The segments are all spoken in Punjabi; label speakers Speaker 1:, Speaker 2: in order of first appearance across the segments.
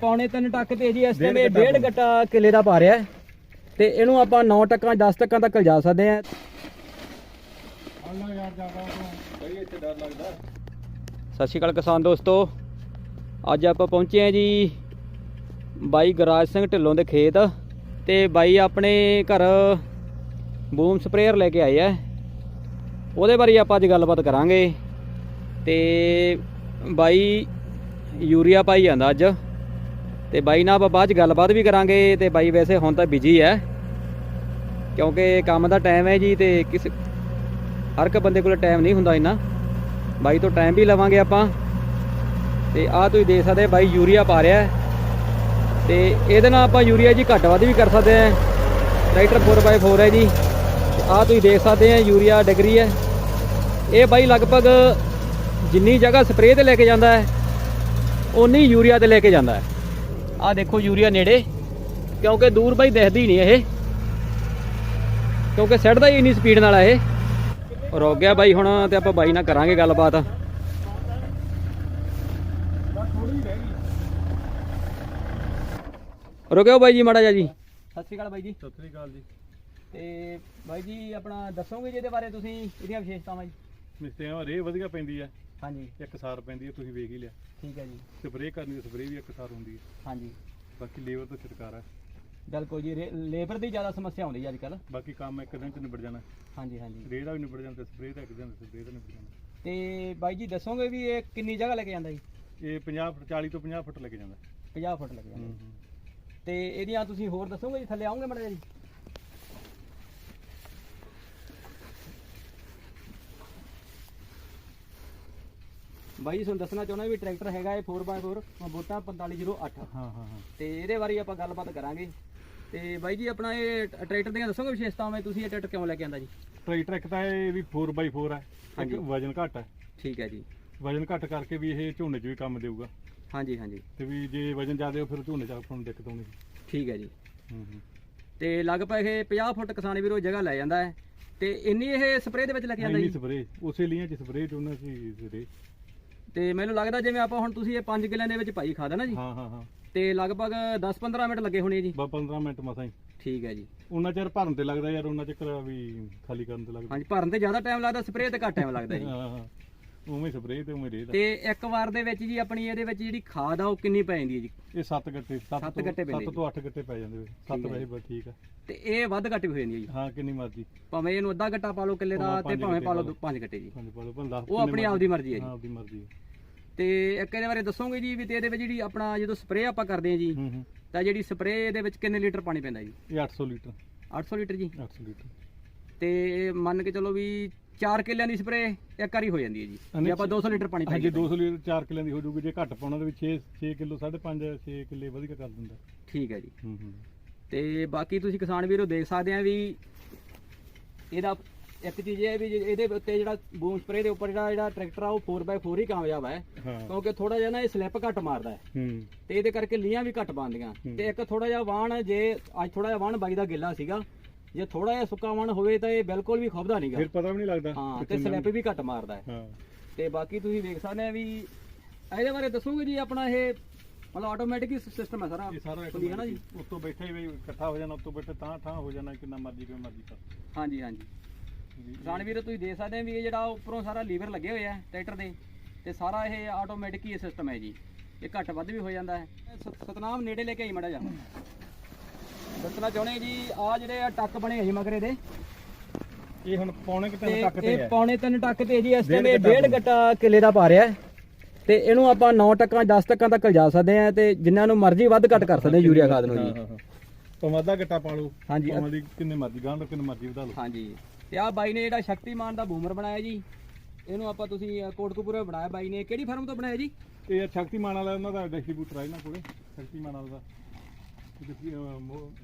Speaker 1: ਪੌਣੇ 3 ਟੱਕ ਤੇ ਜੀ ਇਸ ਟਾਈਮ ਇਹ ਡੇਢ ਗੱਟਾ ਕਿੱਲੇ ਦਾ ਪਾ ਰਿਹਾ। ਤੇ ਇਹਨੂੰ ਆਪਾਂ 9 ਟੱਕਾਂ 10 ਟੱਕਾਂ ਤੱਕ ਜਾ ਸਕਦੇ ਆ ਸਤਿ ਸ਼੍ਰੀ ਅਕਾਲ ਕਿਸਾਨ ਦੋਸਤੋ ਅੱਜ ਆਪਾਂ ਪਹੁੰਚੇ ਆ ਜੀ ਬਾਈ ਗਰਾਜ ਸਿੰਘ ਢਿੱਲੋਂ ਦੇ ਖੇਤ ਤੇ ਬਾਈ ਆਪਣੇ ਘਰ ਬੂਮ ਸਪਰੇਅਰ ਲੈ ਕੇ ਆਏ ਆ। ਉਹਦੇ ਬਾਰੇ ਆਪਾਂ ਅੱਜ ਗੱਲਬਾਤ ਕਰਾਂਗੇ ਤੇ ਬਾਈ ਯੂਰੀਆ ਪਾਈ ਜਾਂਦਾ ਅੱਜ। ਤੇ ਬਾਈ ਨਾਲ ਆਪਾਂ ਬਾਅਦ ਚ ਗੱਲਬਾਤ ਵੀ ਕਰਾਂਗੇ ਤੇ ਬਾਈ ਵੈਸੇ ਹੁਣ ਤਾਂ ਬਿਜ਼ੀ ਹੈ ਕਿਉਂਕਿ ਕੰਮ ਦਾ ਟਾਈਮ ਹੈ ਜੀ ਤੇ ਕਿਸ ਹਰ ਇੱਕ ਬੰਦੇ ਕੋਲ ਟਾਈਮ ਨਹੀਂ ਹੁੰਦਾ ਇੰਨਾ। ਬਾਈ ਤੋਂ ਟਾਈਮ ਵੀ ਲਵਾਂਗੇ ਆਪਾਂ। ਤੇ ਆਹ ਤੁਸੀਂ ਦੇਖ ਸਕਦੇ ਬਾਈ ਯੂਰੀਆ ਪਾ ਰਿਹਾ ਹੈ ਤੇ ਇਹਦੇ ਨਾਲ ਆਪਾਂ ਯੂਰੀਆ ਜੀ ਘੱਟ ਵੱਧ ਵੀ ਕਰ ਸਕਦੇ ਹਾਂ ਟਰੈਕਟਰ 4x4 ਹੈ ਜੀ। ਆਹ ਤੁਸੀਂ ਦੇਖ ਸਕਦੇ ਆ ਯੂਰੀਆ ਡਿਗਰੀ ਹੈ ਇਹ ਬਾਈ ਲਗਭਗ ਜਿੰਨੀ ਜਗ੍ਹਾ ਸਪਰੇਅ ਤੇ ਲੈ ਕੇ ਜਾਂਦਾ ਹੈ ਉਨੀ ਯੂਰੀਆ ਤੇ ਲੈ ਕੇ ਜਾਂਦਾ ਹੈ ਆਹ ਦੇਖੋ ਯੂਰੀਆ ਨੇੜੇ ਕਿਉਂਕਿ ਦੂਰ ਬਾਈ ਦਿਖਦੀ ਨਹੀਂ ਇਹ। ਕਿਉਂਕਿ ਸੜਦਾ ਹੀ ਇੰਨੀ ਸਪੀਡ ਨਾਲ ਆ ਇਹ। ਰੁਕ ਗਿਆ ਬਾਈ ਹੁਣ ਤੇ ਆਪਾਂ ਬਾਈ ਨਾਲ ਕਰਾਂਗੇ ਗੱਲਬਾਤ। ਰੁਕਿਓ ਬਾਈ ਜੀ ਮਾੜਾ ਜਿਹਾ ਜੀ। ਸਤਿ ਸ਼੍ਰੀ ਅਕਾਲ ਬਾਈ ਜੀ।
Speaker 2: ਸਤਿ ਸ੍ਰੀ ਅਕਾਲ ਜੀ।
Speaker 1: ਤੇ ਬਾਈ ਜੀ ਆਪਣਾ ਦੱਸੋਗੇ ਜੀ ਇਹਦੇ ਬਾਰੇ ਤੁਸੀਂ ਇਹਦੀਆਂ ਵਿਸ਼ੇਸ਼ਤਾਵਾਂ ਜੀ?
Speaker 2: ਮਿਸਤਰੀਆਂ ਰੇ ਵਧੀਆ ਪੈਂਦੀ ਹੈ
Speaker 1: ਹਾਂਜੀ।
Speaker 2: ਇੱਕ ਸਾਰ ਪੈਂਦੀ ਹੈ ਤੁਸੀਂ ਵੇਖ ਹੀ ਲਿਆ।
Speaker 1: ਠੀਕ ਹੈ ਜੀ।
Speaker 2: ਸਪਰੇਅ ਕਰਨੀ ਤਾਂ ਸਪਰੇਅ ਵੀ ਇੱਕ ਸਾਰ ਹੁੰਦੀ ਹੈ।
Speaker 1: ਹਾਂਜੀ।
Speaker 2: ਬਾਕੀ ਲੇਬਰ ਤੋਂ ਛੁਟਕਾਰਾ। ਹੈ
Speaker 1: ਬਿਲਕੁਲ ਜੀ ਲੇਬਰ ਦੀ ਜ਼ਿਆਦਾ ਸਮੱਸਿਆ ਆਉਂਦੀ ਹੈ ਅੱਜ ਕੱਲ
Speaker 2: ਬਾਕੀ ਕੰਮ ਇੱਕ ਦਿਨ ਚ ਨਿਬੜ ਜਾਣਾ।
Speaker 1: ਹਾਂਜੀ ਹਾਂਜੀ।
Speaker 2: ਰੇ ਦਾ ਵੀ ਨਿਬੜ ਜਾਂਦਾ ਸਪਰੇਅ ਦਾ ਇੱਕ ਦਿਨ ਸਪਰੇਅ ਦਾ ਨਿਬੜ ਜਾਣਾ
Speaker 1: ਤੇ ਬਾਈ ਜੀ ਦੱਸੋਗੇ ਵੀ ਇਹ ਕਿੰਨੀ ਜਗ੍ਹਾ ਲੈ ਕੇ ਜਾਂਦਾ ਜੀ?
Speaker 2: ਇਹ 50 ਫੁੱਟ 40 ਤੋਂ 50 ਫੁੱਟ ਲੱਗ ਜਾਂਦਾ।
Speaker 1: 50 ਫੁੱਟ ਲੱਗ ਜਾਂਦਾ
Speaker 2: ਹੂੰ ਹੂੰ।
Speaker 1: ਤੇ ਇਹਦੀਆਂ ਤੁਸੀਂ ਹੋਰ ਦੱਸੋਗੇ ਜੀ ਥੱਲੇ ਆਉਂਗੇ ਮੜਾ ਜੀ? ਬਾਈ ਜੀ ਤੁਹਾਨੂੰ ਦੱਸਣਾ ਚਾਹੁੰਦਾ ਵੀ ਟਰੈਕਟਰ ਹੈਗਾ ਇਹ 4x4 ਬੋਟਾ 4508
Speaker 2: ਹਾਂ ਹਾਂ ਹਾਂ।
Speaker 1: ਤੇ ਇਹਦੇ ਬਾਰੇ ਆਪਾਂ ਗੱਲਬਾਤ ਕਰਾਂਗੇ। ਤੇ ਬਾਈ ਜੀ ਆਪਣਾ ਇਹ ਟਰੈਕਟਰ ਦੀਆਂ ਦੱਸੋਗੇ ਵਿਸ਼ੇਸ਼ਤਾਵਾਂ ਤੁਸੀਂ ਇਹ ਟਰੈਕਟਰ ਕਿਉਂ ਲੈ ਕੇ ਆਂਦਾ ਜੀ?
Speaker 2: ਟਰੈਕਟਰ ਇੱਕ ਤਾਂ ਇਹ ਵੀ 4x4 ਹੈ।
Speaker 1: ਹਾਂਜੀ।
Speaker 2: ਇੱਕ ਵਜਨ ਘੱਟ ਹੈ।
Speaker 1: ਠੀਕ ਹੈ ਜੀ।
Speaker 2: ਵਜਨ ਘੱਟ ਕਰਕੇ ਵੀ ਇਹ ਝੋਨੇ 'ਚ ਵੀ ਕੰਮ ਦੇਊਗਾ।
Speaker 1: ਹਾਂਜੀ ਹਾਂਜੀ।
Speaker 2: ਤੇ ਵੀ ਜੇ ਵਜਨ ਜ਼ਿਆਦਾ ਹੋ ਫਿਰ ਝੋਨੇ 'ਚ ਆਪਾਂ ਨੂੰ ਦਿੱਕਤ ਆਉਣੀ।
Speaker 1: ਠੀਕ ਹੈ ਜੀ।
Speaker 2: ਹੂੰ ਹੂੰ।
Speaker 1: ਤੇ ਲਗਭਗ ਇਹ 50 ਫੁੱਟ ਕਿਸਾਨ ਵੀਰੋ ਜਗ੍ਹਾ ਲੈ ਜਾਂਦਾ ਹੈ। ਤੇ ਇੰਨੀ ਇਹ ਸਪਰੇਅ ਦੇ ਵਿੱਚ ਲੈ ਕੇ ਆਂਦਾ
Speaker 2: ਨਹੀਂ
Speaker 1: ਜੀ
Speaker 2: ਸਪਰੇਅ ਉਸੇ ਲੀਆਂ 'ਚ ਸਪਰੇਅ ਚ ਉਹਨਾਂ ਸੀ ਸਪਰੇਅ।
Speaker 1: ਤੇ ਮੈਨੂੰ ਲੱਗਦਾ ਜਿਵੇਂ ਆਪਾਂ ਹੁਣ ਤੁਸੀਂ ਇਹ 5 ਕਿੱਲਿਆਂ ਦੇ ਵਿੱਚ ਭਾਈ ਖਾ ਦੇਣਾ ਜੀ।
Speaker 2: ਹਾਂ ਹਾਂ ਹਾਂ।
Speaker 1: ਤੇ ਲਗਭਗ 10-15 ਮਿੰਟ ਲੱਗੇ ਹੋਣੇ ਜੀ।
Speaker 2: ਬਸ 15 ਮਿੰਟ ਮਸਾਂ ਹੀ।
Speaker 1: ਠੀਕ ਹੈ ਜੀ।
Speaker 2: ਉਹਨਾਂ ਚਿਰ ਭਰਨ ਤੇ ਲੱਗਦਾ ਯਾਰ ਉਹਨਾਂ ਚਿਰ ਵੀ ਖਾਲੀ ਕਰਨ ਤੇ ਲੱਗਦਾ।
Speaker 1: ਹਾਂਜੀ ਭਰਨ ਤੇ ਜ਼ਿਆਦਾ ਟਾਈਮ ਲੱਗਦਾ ਸਪਰੇਅ ਤੇ ਘੱਟ ਟਾਈਮ ਲੱਗਦਾ ਜੀ।
Speaker 2: ਹਾਂ ਹਾਂ ਉਵੇਂ ਸਪਰੇਅ ਤੇ ਉਵੇਂ ਰੇਹ ਦਾ
Speaker 1: ਤੇ ਇੱਕ ਵਾਰ ਦੇ ਵਿੱਚ ਜੀ ਆਪਣੀ ਇਹਦੇ ਵਿੱਚ ਜਿਹੜੀ ਖਾਦ ਆ ਉਹ ਕਿੰਨੀ ਪੈ ਜਾਂਦੀ ਹੈ ਜੀ?
Speaker 2: ਇਹ 7 ਗੱਟੇ 7
Speaker 1: ਸੱਤ
Speaker 2: ਤੋਂ
Speaker 1: ਗੱਟੇ ਪੈਂਦੇ
Speaker 2: 7 ਤੋਂ 8 ਗੱਟੇ ਪੈ ਜਾਂਦੇ ਵੇ 7
Speaker 1: ਠੀਕ ਹੈ
Speaker 2: ਵੈਸੇ ਬਸ ਠੀਕ ਆ।
Speaker 1: ਤੇ ਇਹ ਵੱਧ ਘੱਟ ਵੀ ਹੋ ਜਾਂਦੀ ਹੈ ਜੀ।
Speaker 2: ਹਾਂ ਕਿੰਨੀ ਮਰਜ਼ੀ।
Speaker 1: ਭਾਵੇਂ ਇਹਨੂੰ ਅੱਧਾ ਘੱਟਾ ਪਾ ਲਓ ਕਿੱਲੇ ਦਾ ਤੇ ਭਾਵੇਂ
Speaker 2: ਗੱਟੇ
Speaker 1: ਪਾ ਲਓ
Speaker 2: ਲਓ।
Speaker 1: ਦੋ- ਪੰਜ ਘੱਟੇ ਜੀ।
Speaker 2: ਪੰਜ ਪਾ ਲਓ ਭਾਵੇਂ 10
Speaker 1: ਉਹ ਆਪਣੀ ਆਪਦੀ ਮਰਜ਼ੀ ਹਾਂ ਜੀ।
Speaker 2: ਆਪਦੀ ਮਰਜ਼ੀ ਹੈ।
Speaker 1: ਤੇ ਇੱਕ ਇਹਦੇ ਬਾਰੇ ਦੱਸੋਗੇ ਜੀ ਵੀ ਤੇ ਇਹਦੇ ਵਿੱਚ ਜਿਹੜੀ ਆਪਣਾ ਜਦੋਂ ਸਪਰੇਅ ਆਪਾਂ ਕਰਦੇ ਹਾਂ ਜੀ
Speaker 2: ਹੂੰ
Speaker 1: ਤਾਂ ਜਿਹੜੀ ਸਪਰੇਅ ਦੇ ਵਿੱਚ ਕਿੰਨੇ ਲੀਟਰ ਪਾਣੀ ਪੈਂਦਾ ਜੀ?
Speaker 2: ਇਹ 800 ਲੀਟਰ।
Speaker 1: 800 ਲੀਟਰ ਜੀ।
Speaker 2: 800 ਲੀਟਰ।
Speaker 1: ਤੇ ਮੰਨ ਕੇ ਚਲੋ ਵੀ 4 ਕਿੱਲਿਆਂ ਦੀ ਸਪਰੇਅ ਇੱਕ ਵਾਰੀ ਹੋ ਜਾਂਦੀ ਹੈ ਜੀ ਜੇ ਆਪਾਂ 200 ਲੀਟਰ ਪਾਣੀ
Speaker 2: ਹਾਂਜੀ
Speaker 1: ਪਾਈਏ
Speaker 2: 200 ਲੀਟਰ 4 ਕਿੱਲਿਆਂ ਦੀ ਹੋ ਜੂਗੀ ਜੇ ਘੱਟ ਪਾਉਣਾ ਤੇ ਵੀ 6 6 ਕਿਲੋ 5.5 6 ਕਿੱਲੇ ਵਧੀਆ ਕਰ ਦਿੰਦਾ।
Speaker 1: ਠੀਕ ਹੈ ਜੀ।
Speaker 2: ਹੂੰ ਹੂੰ।
Speaker 1: ਤੇ ਬਾਕੀ ਤੁਸੀਂ ਕਿਸਾਨ ਵੀਰੋ ਦੇਖ ਸਕਦੇ ਆ ਵੀ ਇਹਦਾ ਇੱਕ ਚੀਜ਼ ਇਹ ਹੈ ਵੀ ਜੇ ਇਹਦੇ ਉੱਤੇ ਜਿਹੜਾ ਬੂਮ ਸਪਰੇ ਦੇ ਉੱਪਰ ਜਿਹੜਾ ਜਿਹੜਾ ਟਰੈਕਟਰ ਆ ਉਹ 4x4 ਹੀ ਕਾਮਯਾਬ ਹੈ।
Speaker 2: ਹਾਂ।
Speaker 1: ਕਿਉਂਕਿ ਥੋੜਾ ਜਿਹਾ ਨਾ ਇਹ ਸਲਿੱਪ ਘੱਟ ਮਾਰਦਾ ਹੈ।
Speaker 2: ਹੂੰ।
Speaker 1: ਤੇ ਇਹਦੇ ਕਰਕੇ ਲੀਆਂ ਵੀ ਘੱਟ ਪਾਉਂਦੀਆਂ
Speaker 2: ਹੂੰ।
Speaker 1: ਤੇ ਇੱਕ ਥੋੜਾ ਜਿਹਾ ਵਾਣ ਜੇ ਅੱਜ ਥੋੜਾ ਜਿਹਾ ਵਾਣ ਬਾਈ ਦਾ ਗਿੱਲਾ ਸੀਗਾ ਜੇ ਥੋੜਾ ਜਿਹਾ ਸੁੱਕਾ ਵਾਣ ਹੋਵੇ ਤਾਂ ਇਹ ਬਿਲਕੁਲ ਵੀ ਖੁੱਬਦਾ ਨਹੀਂਗਾ
Speaker 2: ਫਿਰ ਪਤਾ ਵੀ ਨਹੀਂ ਲੱਗਦਾ
Speaker 1: ਹਾਂ ਤੇ ਸਲਿੱਪ ਵੀ ਘੱਟ ਮਾਰਦਾ ਹੈ।
Speaker 2: ਹਾਂ।
Speaker 1: ਤੇ ਬਾਕੀ ਤੁਸੀਂ ਵੇਖ ਸਕਦੇ ਆ ਵੀ ਇਹਦੇ ਬਾਰੇ ਦੱਸੋਗੇ ਜੀ ਆਪਣਾ ਇਹ ਮਤਲਬ ਆਟੋਮੈਟਿਕ ਹੀ ਸਿਸਟਮ ਹੈ ਸਾਰਾ?
Speaker 2: ਇਹ ਸਾਰਾ
Speaker 1: ਹੈ ਨਾ ਜੀ?
Speaker 2: ਉੱਤੋਂ ਬੈਠੇ ਵੀ ਇਕੱਠਾ ਹੋ ਜਾਣਾ ਉੱਤੋਂ ਬੈਠੇ ਤਾਂ ਠਾਂ ਹੋ ਜਾਣਾ ਕਿੰਨਾ ਮਰਜ਼ੀ ਕਿਵੇਂ ਮਰਜ਼ੀ ਕਰ।
Speaker 1: ਹਾਂਜੀ ਹਾਂਜੀ। ਕਿਸਾਨ ਵੀਰੋ ਤੁਸੀਂ ਦੇਖ ਸਕਦੇ ਆ ਵੀ ਇਹ ਜਿਹੜਾ ਉੱਪਰੋਂ ਸਾਰਾ ਲੀਵਰ ਲੱਗੇ ਹੋਏ ਆ ਟਰੈਕਟਰ ਦੇ ਤੇ ਸਾਰਾ ਇਹ ਆਟੋਮੈਟਿਕ ਹੀ ਸਿਸਟਮ ਹੈ ਜੀ। ਇਹ ਘੱਟ ਵੱਧ ਵੀ ਹੋ ਜਾਂਦਾ ਹੈ। ਸਤਨਾਮ ਨੇੜੇ ਲੈ ਕੇ ਆਈ ਮੜਾ ਜਾ ਦੱਸਣਾ ਚਾਹੁੰਦੇ ਜੀ ਆ ਜਿਹੜੇ ਆ ਟੱਕ ਬਣੇ ਆ ਜੀ ਮਗਰੇ ਦੇ।
Speaker 2: ਇਹ ਹੁਣ ਪੌਣੇ ਕਿ
Speaker 1: ਤੇ
Speaker 2: ਤੱਕ ਤੇ
Speaker 1: ਇਹ ਪੌਣੇ 3 ਟੱਕ ਤੇ ਜੀ ਇਸ ਟਾਈਮ ਇਹ
Speaker 2: ਡੇਢ
Speaker 1: ਗੱਟਾ ਕਿੱਲੇ ਦਾ ਪਾ ਰਿਹਾ। ਤੇ ਇਹਨੂੰ ਆਪਾਂ 9 ਟੱਕਾਂ 10 ਟੱਕਾਂ ਤੱਕ ਜਾ ਸਕਦੇ ਆ ਤੇ ਜਿੰਨਾਂ ਨੂੰ ਮਰਜ਼ੀ ਵੱਧ ਘੱਟ ਕਰ ਸਕਦੇ ਯੂਰੀਆ ਖਾਦ ਨੂੰ ਜੀ।
Speaker 2: ਅੱਧਾ ਗੱਟਾ ਪਾ ਲਓ।
Speaker 1: ਹਾਂਜੀ
Speaker 2: ਕਿੰਨੇ ਮਰਜ਼ੀ ਗਾਂਢ ਕਿੰਨੇ ਮਰਜ਼ੀ ਵਧਾ ਲਓ।
Speaker 1: ਹਾਂਜੀ। ਤੇ ਆ ਬਾਈ ਨੇ ਜਿਹੜਾ ਸ਼ਕਤੀਮਾਨ ਦਾ ਬੂਮਰ ਬਣਾਇਆ ਜੀ ਇਹਨੂੰ ਆਪਾਂ ਤੁਸੀਂ ਕੋਟਕਪੂਰੇ ਬਣਾਇਆ ਬਾਈ ਨੇ। ਕਿਹੜੀ ਫਰਮ ਤੋਂ ਬਣਾਇਆ ਜੀ?
Speaker 2: ਇਹ ਆ ਸ਼ਕਤੀਮਾਨ ਵਾਲਾ ਉਹਨਾਂ ਦਾ ਡਿਸਟ੍ਰੀਬਿਊਟਰ ਆ ਇਹਨਾਂ ਕੋਲੇ ਸ਼ਕਤੀਮਾਨ ਵਾਲਾ। ਦਾ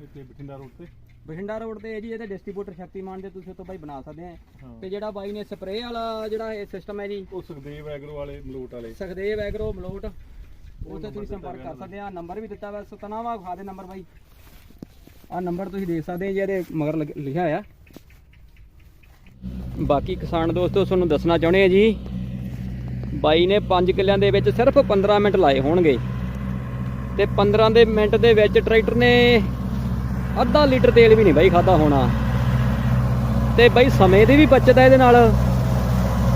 Speaker 2: ਇੱਥੇ ਬਠਿੰਡਾ ਰੋਡ ਤੇ।
Speaker 1: ਬਠਿੰਡਾ ਰੋਡ ਤੇ ਜੀ ਇਹਦੇ ਡਿਸਟ੍ਰੀਬਿਊਟਰ ਸ਼ਕਤੀਮਾਨ ਦੇ ਤੁਸੀਂ ਉੱਥੋਂ ਬਾਈ ਬਣਾ ਸਕਦੇ ਆ। ਤੇ ਜਿਹੜਾ ਬਾਈ ਨੇ ਸਪਰੇਅ ਵਾਲਾ ਜਿਹੜਾ ਇਹ ਸਿਸਟਮ ਹੈ ਜੀ
Speaker 2: ਉਹ ਸੁਖਦੇਵ ਐਗਰੋ ਵਾਲੇ ਮਲੋਟ ਵਾਲੇ।
Speaker 1: ਸਖਦੇਵ ਐਗਰੋ ਮਲੋਟ ਉੱਥੇ ਤੁਸੀਂ ਸੰਪਰਕ ਕਰ ਸਕਦੇ ਆ। ਨੰਬਰ ਵੀ ਦਿੱਤਾ ਵਾ ਸਤਨਾਵਾ ਖਾ ਦੇ ਨੰਬਰ ਬਾਈ। ਆ ਨੰਬਰ ਤੁਸੀਂ ਦੇਖ ਸਕਦੇ ਆ ਜੀ ਇਹਦੇ ਮਗਰ ਲਿਖ- ਲਿਖਿਆ ਹੋਇਆ। ਬਾਕੀ ਕਿਸਾਨ ਦੋਸਤੋ, ਤੁਹਾਨੂੰ ਦੱਸਣਾ ਚਾਹੁੰਦੇ ਆ ਜੀ, ਬਾਈ ਨੇ 5 ਕਿੱਲਿਆਂ ਦੇ ਵਿੱਚ ਸਿਰਫ 15 ਮਿੰਟ ਲਾਏ ਹੋਣਗੇ। ਤੇ 15 ਦੇ ਮਿੰਟ ਦੇ ਵਿੱਚ ਟਰੈਕਟਰ ਨੇ ਅੱਧਾ ਲੀਟਰ ਤੇਲ ਵੀ ਨਹੀਂ ਬਾਈ ਖਾਦਾ ਹੋਣਾ। ਤੇ ਬਾਈ ਸਮੇਂ ਦੀ ਵੀ ਬਚਤ ਹੈ ਇਹਦੇ ਨਾਲ।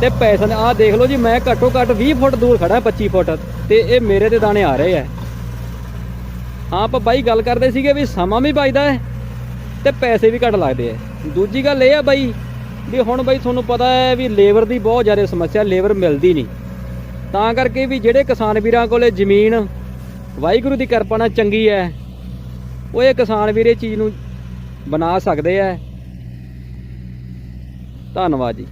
Speaker 1: ਤੇ ਪੈਸੇ ਨੇ ਆਹ ਦੇਖ ਲਓ ਜੀ, ਮੈਂ ਘੱਟੋ ਘੱਟ 20 ਫੁੱਟ ਦੂਰ ਖੜਾ 25 ਫੁੱਟ। ਤੇ ਇਹ ਮੇਰੇ ਤੇ ਦਾਣੇ ਆ ਰਹੇ ਆ। ਹਾਂ ਆਪਾਂ ਬਾਈ ਗੱਲ ਕਰਦੇ ਸੀਗੇ ਵੀ ਸਮਾਂ ਵੀ ਬਚਦਾ ਹੈ ਤੇ ਪੈਸੇ ਵੀ ਘੱਟ ਲੱਗਦੇ ਆ। ਦੂਜੀ ਗੱਲ ਇਹ ਆ ਬਾਈ ਵੀ ਹੁਣ ਬਈ ਤੁਹਾਨੂੰ ਪਤਾ ਹੈ ਵੀ ਲੇਬਰ ਦੀ ਬਹੁਤ ਜ਼ਿਆਦਾ ਸਮੱਸਿਆ, ਲੇਬਰ ਮਿਲਦੀ ਨਹੀਂ। ਤਾਂ ਕਰਕੇ ਵੀ ਜਿਹੜੇ ਕਿਸਾਨ ਵੀਰਾਂ ਕੋਲੇ ਜ਼ਮੀਨ, ਵਾਹਿਗੁਰੂ ਦੀ ਕਿਰਪਾ ਨਾਲ ਚੰਗੀ ਹੈ, ਉਹ ਇਹ ਕਿਸਾਨ ਵੀਰ ਇਹ ਚੀਜ਼ ਨੂੰ ਬਣਾ ਸਕਦੇ ਆ ਧੰਨਵਾਦ ਜੀ।